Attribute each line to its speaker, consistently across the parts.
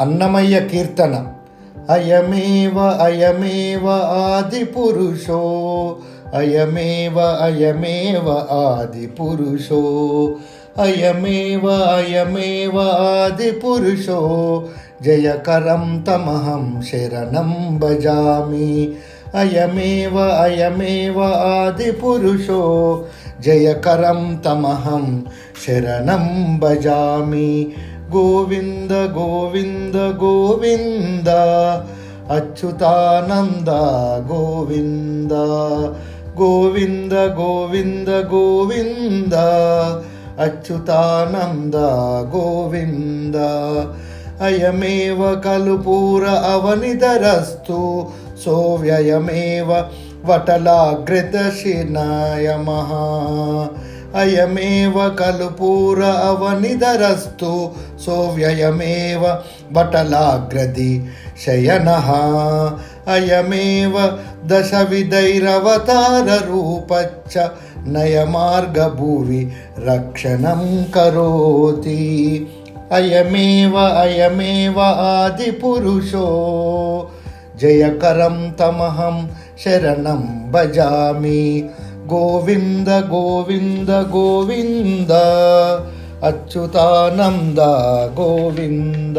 Speaker 1: అన్నమయ్య కీర్తన. అయమేవ అయమేవ ఆది పురుషో అయమేవ అయమేవ ఆది పురుషో అయమేవ అయమేవ ఆది పురుషో జయకరం తమహం శరణం భజామి. అయమేవ అయమేవ ఆది పురుషో జయకరం తమహం శరణం భజామి. గోవింద గోవింద గోవింద. అచ్యుతానంద గోవింద. గోవింద గోవింద గోవింద. అచ్యుతానంద గోవింద. అయమేవ కలుపూర అవనిధరస్తు సోవ్యయమేవ వటలాగ్రదశినాయమః అయమేవ ఖలు పూర అవనిధరస్తు సోవ్యయమేవ బటలాగ్రది శయన. అయమేవ దశవిధైరవతారరూపచ్చ నయమార్గభూవి రక్షణం కరోతి. అయమేవ అయమేవ ఆదిపురుషో జయకరం తమహం శరణం భజామి. గోవింద గోవింద గోవింద. అచ్యుతానంద గోవింద.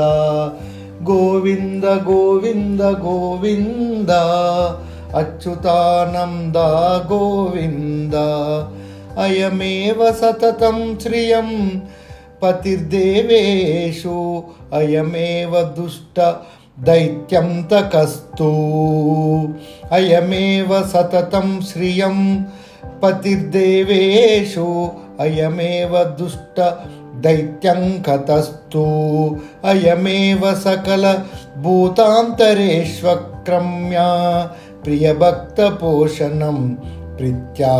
Speaker 1: గోవింద గోవింద గోవింద. అచ్యుతానంద గోవింద. అయమేవ సతతం శ్రియం పతిర్దేవేషు. అయమేవ దుష్ట దైత్యం తకస్తు. అయమేవ సతతం శ్రియం పతిర్దేవేషు అయమేవ దుష్ట దైత్యం కతస్తు అయమేవ సకల భూతాంతరేష్వక్రమ్య ప్రియభక్త పోషణం ప్రీత్యా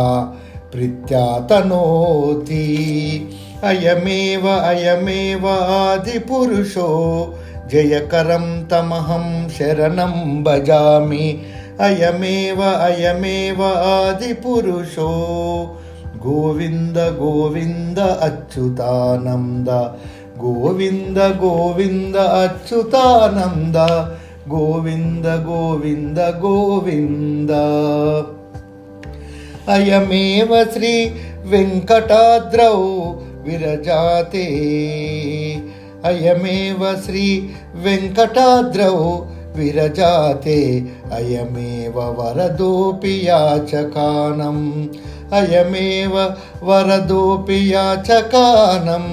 Speaker 1: ప్రీత్యాతనోతి అయమేవ అయమేవ ఆదిపురుషో జయకరం తమహం శరణం భజామి అయమేవ అయమేవ ఆదిపురుషో. గోవింద గోవింద అచ్యుతానంద. గోవింద గోవింద అచ్యుతానంద. గోవింద గోవింద గోవింద. అయమేవ శ్రీ వెంకటాద్రౌ విరజాతే. అయమేవ శ్రీ వెంకటాద్రౌ విరజాతే అయమేవ వరదోపి యాచకానం. అయమేవ వరదోపి యాచకానం.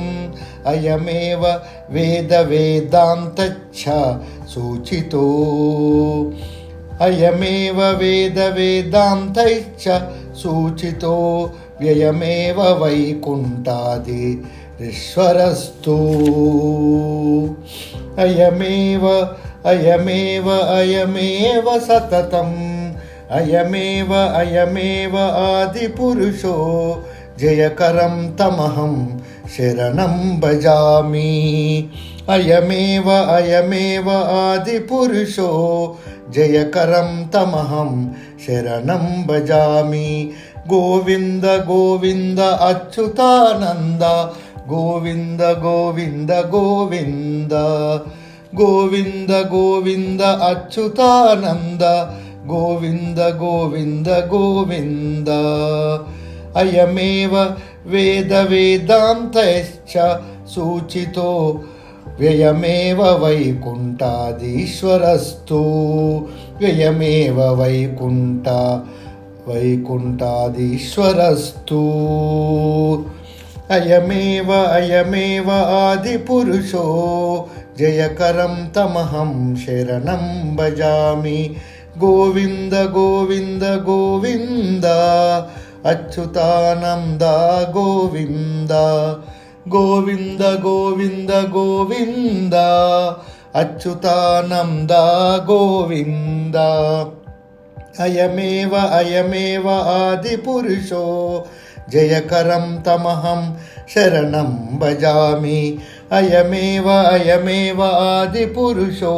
Speaker 1: అయమేవ వేద వేదాంతచ్చ సూచితో. అయమేవ వేద వేదాంతైశ్చ సూచితో. వ్యయమేవ వైకుంఠాది ఈశ్వరస్తు అయమేవ అయమేవ అయమేవ సతతం. అయమేవ అయమేవ ఆదిపురుషో. జయకరం తమహం శరణం భజామి. అయమేవ అయమేవ ఆదిపురుషో. జయకరం తమహం శరణం భజామి. గోవింద గోవింద అచ్యుతానంద. గోవింద గోవింద గోవింద. గోవింద గోవింద అచ్యుతానంద. గోవింద గోవింద గోవింద. అయమేవ వేద వేదాంతశ్చ సూచితో వ్యయమేవ వైకుంఠాదీశ్వరస్తు వ్యయమేవ వైకుంఠ వైకుంఠాదీశ్వరస్తు అయమేవ అయమేవ ఆదిపురుషో. జయకరం తమహం శరణం భజామి. గోవింద గోవింద గోవింద. అచ్యుతానంద గోవింద. గోవింద గోవింద గోవింద. అచ్యుతానంద గోవింద. అయమేవ అయమేవ ఆదిపురుషో. జయకరం తమహం శరణం భజామి. अयमेव अयमेव आदिपुरुषो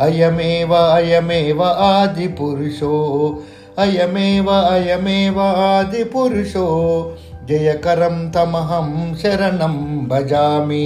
Speaker 1: अयमेव अयमेव आदिपुरुषो अयमेव अयमेव आदिपुरुषो जयकरं तमहं शरणं भजामि